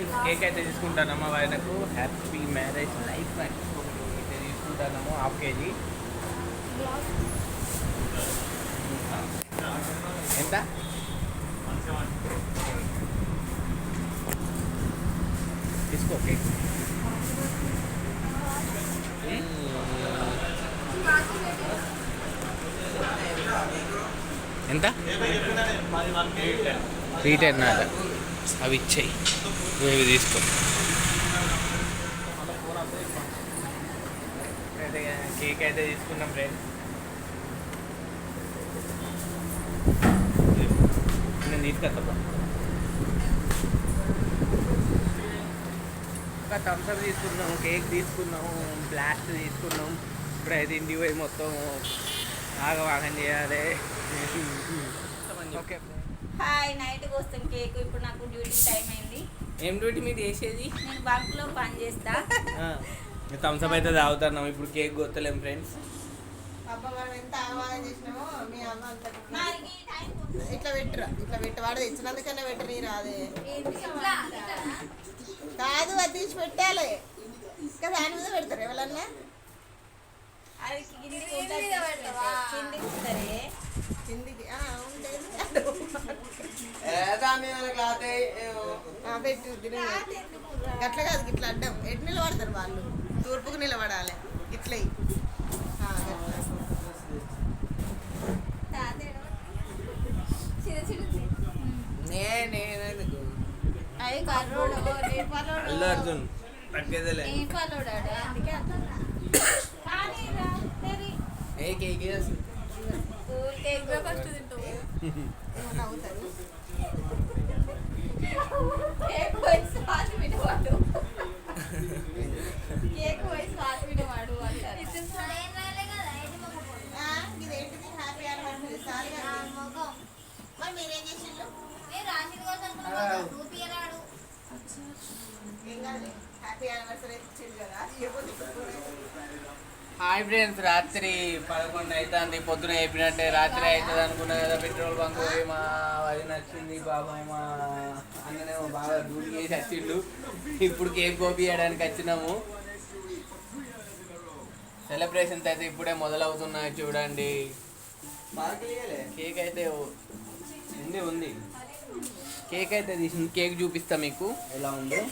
Friends cake అయితే తీసుకుంటానమ్మా ఆయనకు. Happy marriage life అయితే తీసుకుంటానము హాఫ్ కేజీ ఎంత? తీసుకో కేక్. ఎంత? త్రీ టెన్ అద అవి ఇచ్చేయి. నువ్వు ఇవి తీసుకో. అయితే కేక్ అయితే తీసుకున్నాం ఫ్రెండ్స్ నేను తీసుకొస్తా ఒక థమ్స్అప్ తీసుకున్నాం కేక్ తీసుకున్నాం బ్లాస్ట్ తీసుకున్నాం. ఇప్పుడైతే ఇంటికి పోయి మొత్తం ఆగవాగం చేయాలి. ఓకే హాయ్ నైట్ వస్తాం కేక్ ఇప్పుడు నాకు డ్యూటీ టైం అయింది. ఏం డ్యూటీ మీరు చేసేది? నేను బంక్లో పని చేస్తా. థమ్స్అప్ అయితే తాగుతున్నాం ఇప్పుడు కేక్ కొత్తలేం ఫ్రెండ్స్ అబ్బా మనం ఎంత ఆహ్వానం చేసినామో మీ అమ్మ అంత నాకు ఈ టైం ఇట్లా పెట్టురా ఇట్లా పెట్టి వాడు తెచ్చినందుకన్నా పెట్టని రాదే. ఏంటి ఇట్లా? కాదు అది తీసి పెట్టాలి. ఇంకా దాని మీద పెడతారు ఎవరన్నా? అది కిందికి కిందికి. పెట్టు గట్ల కాదు ఇట్లా అడ్డం. ఎటు నిలబడతారు వాళ్ళు? తూర్పుకు నిలబడాలి. ఇట్లా అల్లు అర్జున్ తగ్గేదేలే. ఏ కేక్ హ్యాపీ యానివర్సరీ హ్యాపీ ఇచ్చింది కదా. హాయ్ ఫ్రెండ్స్ రాత్రి పదకొండు అవుతుంది పొద్దున అయిపోయినట్టే రాత్రి అవుతుంది అనుకున్నా కదా పెట్రోల్ బంక్ పోయి మా అది నచ్చింది బాబాయ్ మా అన్ననే బాగా డ్యూటీ చేసి వచ్చిండు. ఇప్పుడు కేక్ కోపియడానికి వచ్చినాము. సెలబ్రేషన్స్ అయితే ఇప్పుడే మొదలవుతున్నాయి చూడండి. కేక్ అయితే ఉంది ఉంది. కేక్ అయితే తీసింది కేక్ చూపిస్తా మీకు. ఎలా ఉందో.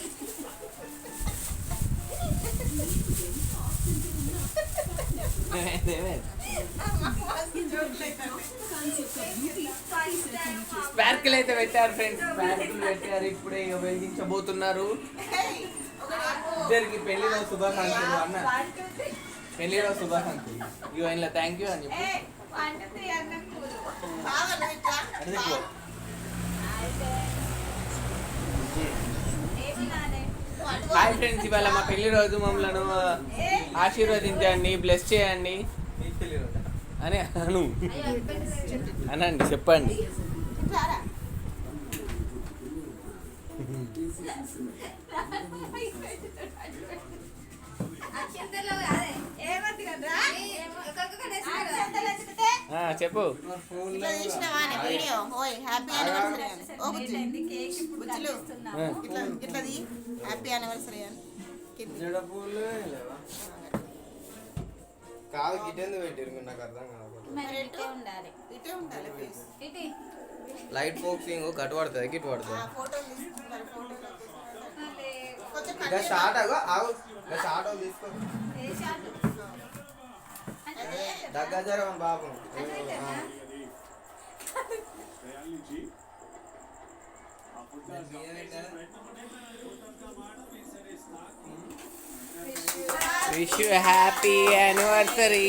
స్పార్కిల్ అయితే పెట్టారు ఫ్రెండ్స్ స్పార్కిల్ పెట్టారు. ఇప్పుడే ఇక వెలిగించబోతున్నారు. ఇద్దరికి పెళ్ళిలో శుభాకాంక్షలు అన్న. పెళ్ళిలో శుభాకాంక్షలు. ఇగో ఇలా థ్యాంక్ యూ అని చెప్పి నువ్వు ఇట్లా అటు తిప్పు. నువ్వు అటు హాయ్ ఫ్రెండ్స్ ఇవాళ మా పెళ్ళి రోజు. మమ్మల్ని ఆశీర్వదించండి బ్లెస్ చేయండి. అని అను. అనండి చెప్పండి. ఆ, చెప్పు. ఇట్లా తీసినావా నీ వీడియో? ఓయ్ హ్యాపీ యానివర్సరీ అని. ఓ బుజ్జి. కేక్ ఇప్పుడు బుజ్జులు ఆ. ఇట్లా ఇట్లది హ్యాపీ యానివర్సరీ అని. కింది. పెట్టారు మీరు? నాకు అర్థం కాదు. మరి ఇటే ఉండాలి. ఇటే ఉండాలి ప్లీజ్ ఇటు. లైట్ ఫోక్సింగ్ కట్ పడుతుంది గిట్ ఆ పడుతుంది షార్ట్ ఆగు. ఇక షార్ట్ తీసుకో. అదే దగ్గర జరగని బాబు ఆ. Wish you happy anniversary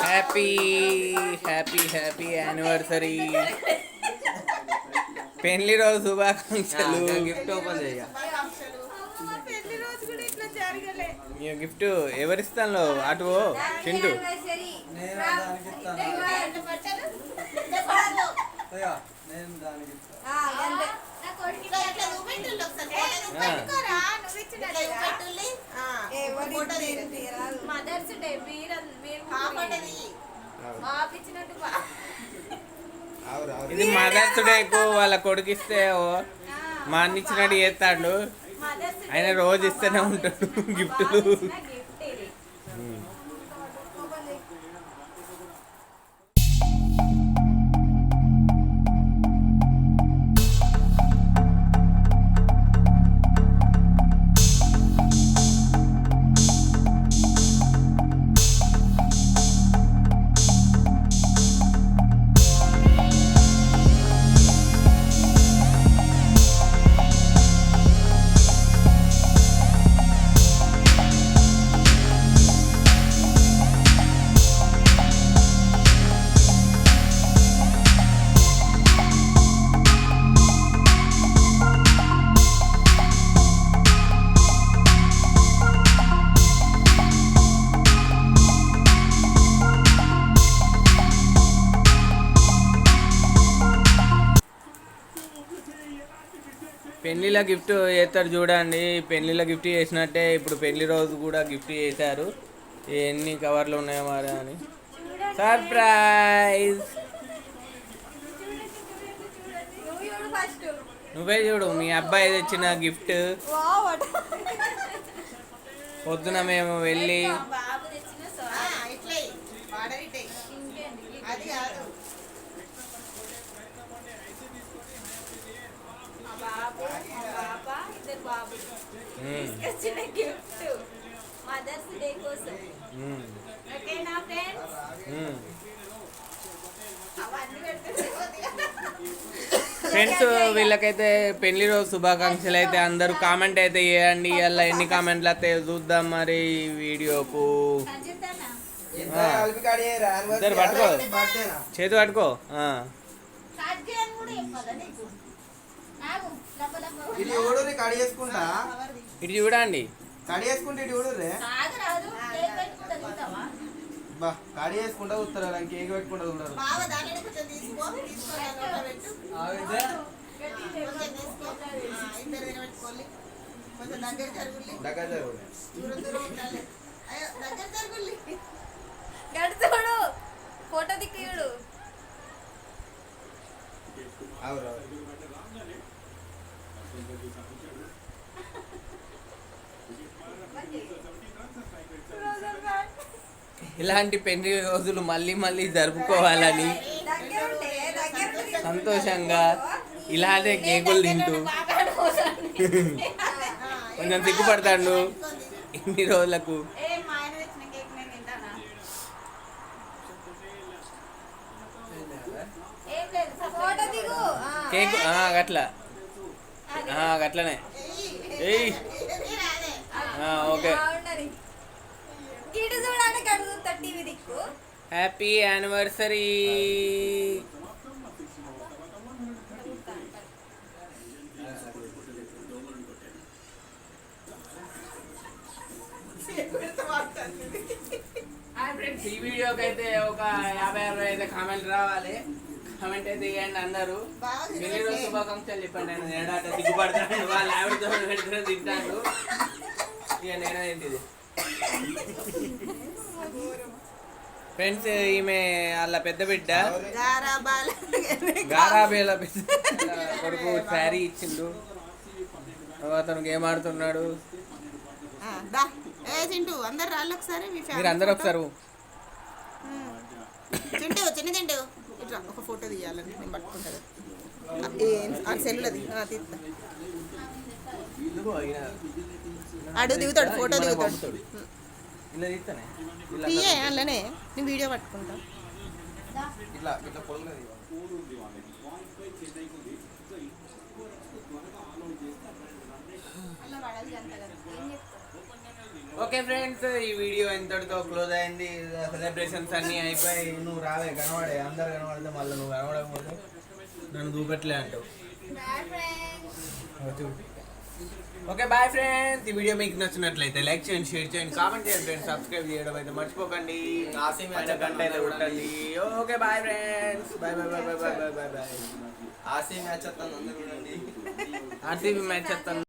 happy happy happy anniversary పెళ్ళి రోజు శుభాకాంక్షలు. గిఫ్ట్ ఓపెన్ చేయ. గిఫ్ట్ ఎవరిస్తాను అటు చింటూ. మదర్స్ డే మీరు మీరు ఫోటో ఇది మదర్స్ డేకు వాళ్ళ కొడుకిస్తే ఓ మా అన్న ఇచ్చినట్టు చేస్తాడు ఆయన రోజు ఇస్తూనే ఉంటాడు గిఫ్ట్లు. పెళ్ళిలో గిఫ్ట్ చేస్తారు చూడండి. పెళ్ళిలో గిఫ్ట్ చేసినట్టే ఇప్పుడు పెళ్ళి రోజు కూడా గిఫ్ట్ చేశారు. ఎన్ని కవర్లు ఉన్నాయో మరి అని. సర్ప్రైజ్! నువ్వే చూడు మీ అబ్బాయి తెచ్చిన గిఫ్ట్. పొద్దున మేము వెళ్ళి బాబు తెచ్చిన ఆ, సారీ ఇట్లే వాడర్ ఇట్టే ఇంకేంటి అది కాదు మా బాబు మా పాప ఇద్దరు బాబు మ్మ్. తీసుకొచ్చిన గిఫ్ట్ మదర్స్ డే కోసం. ఓకేనా ఫ్రెండ్స్ ఫ్రెండ్స్ వీళ్ళకైతే పెళ్ళి రోజు శుభాకాంక్షలు అయితే అందరూ కామెంట్ అయితే చేయండి. అలా ఎన్ని కామెంట్లు వస్తాయో చూద్దాం మరి వీడియోకు. ఇద్దరు పట్టుకో. చేతి పట్టుకో. ఇది ఊడూరి కడిగేసుకుంటా ఇటు చూడండి. ఇటు రాదు. కేక్ పెట్టుకుంటా తింటావా? బా కడిగేసుకుంటా ఉత్తరా కేక్ పెట్టుకుంటా చూడరు. బావ దానిని కొంచెం తీసుకో తీసుకో దాంట్లో పెట్టు. కొంచెం తీసుకో. ఆ, ఇద్దరు తినబెట్టుకోవాలి కొంచెం దగ్గర జరుగుల్లి దగ్గర జరుగు. దూరం దూరం ఉండాలి. అయ్యో దగ్గర జరుగుల్లి గడుతుడు ఫోటో దిక్కుడు అవురు ఇలాంటి పెళ్ళి రోజులు మళ్ళీ మళ్ళీ జరుపుకోవాలని సంతోషంగా ఇలానే కేకులు తింటూ. కొంచెం సిగ్గుపడతాడు ఇన్ని రోజులకు. కేక్. ఆ, గట్లనే. ఏయ్. ఓకే. హ్యాపీ యానివర్సరీ ఫ్రెండ్స్ ఈ వీడియోకి అయితే ఒక యాభై అరవై అయితే కామెంట్ రావాలి. కామెంట్ అయితే ఇవ్వండి అందరూ. పెళ్ళి రోజు శుభాకాంక్షలు చెప్పండి. నేను ఏడాట సిగ్గుపడతాను వాళ్ళు ఆవిడతో పెడితే తింటాను ఇక నేనే ఏంటిది ఫ్రెండ్స్ ఈమె వాళ్ళ పెద్ద బిడ్డ. గారాబాల పెద్ద కొడుకు శారీ ఇచ్చిండు. అతనికి ఏం ఆడుతున్నాడు? ఆ, దా. ఏ చింటూ అందరు రాళ్ళు ఒకసారి మీ మీరు అందరు ఒకసారి చింటూ చిన్న చింటూ ఇట్లా ఒక ఫోటో తీయాలని నేను పట్టుకుంటాను. ఆ సెల్లులది. తీస్తా ఆడు దిగుతాడు ఫోటో దిగుతాడు. ఇలా తీస్తానే? ఇలా తీయే అందులోనే నేను వీడియో పట్టుకుంటా. ఇట్లా ఓకే ఫ్రెండ్స్ ఈ వీడియో ఇంతటితో క్లోజ్ అయింది? సెలబ్రేషన్స్ అన్నీ అయిపోయి నువ్వు రావే కనబడే అందరు కనబడితే మళ్ళీ నువ్వు కనబడకపోతే నన్ను చూపెట్టలే అంటావు. ఓకే బాయ్ ఫ్రెండ్స్ ఈ వీడియో మీకు నచ్చినట్లయితే లైక్ చేయండి షేర్ చేయండి కామెంట్ చేయండి ఫ్రెండ్స్ సబ్స్క్రైబ్ చేయడం అయితే మర్చిపోకండి. గంట అయితే కొట్టండి okay bye friends bye bye bye bye bye bye bye ఆసీ match చూడండి ఆర్సీబీ మ్యాచ్ చెప్తాను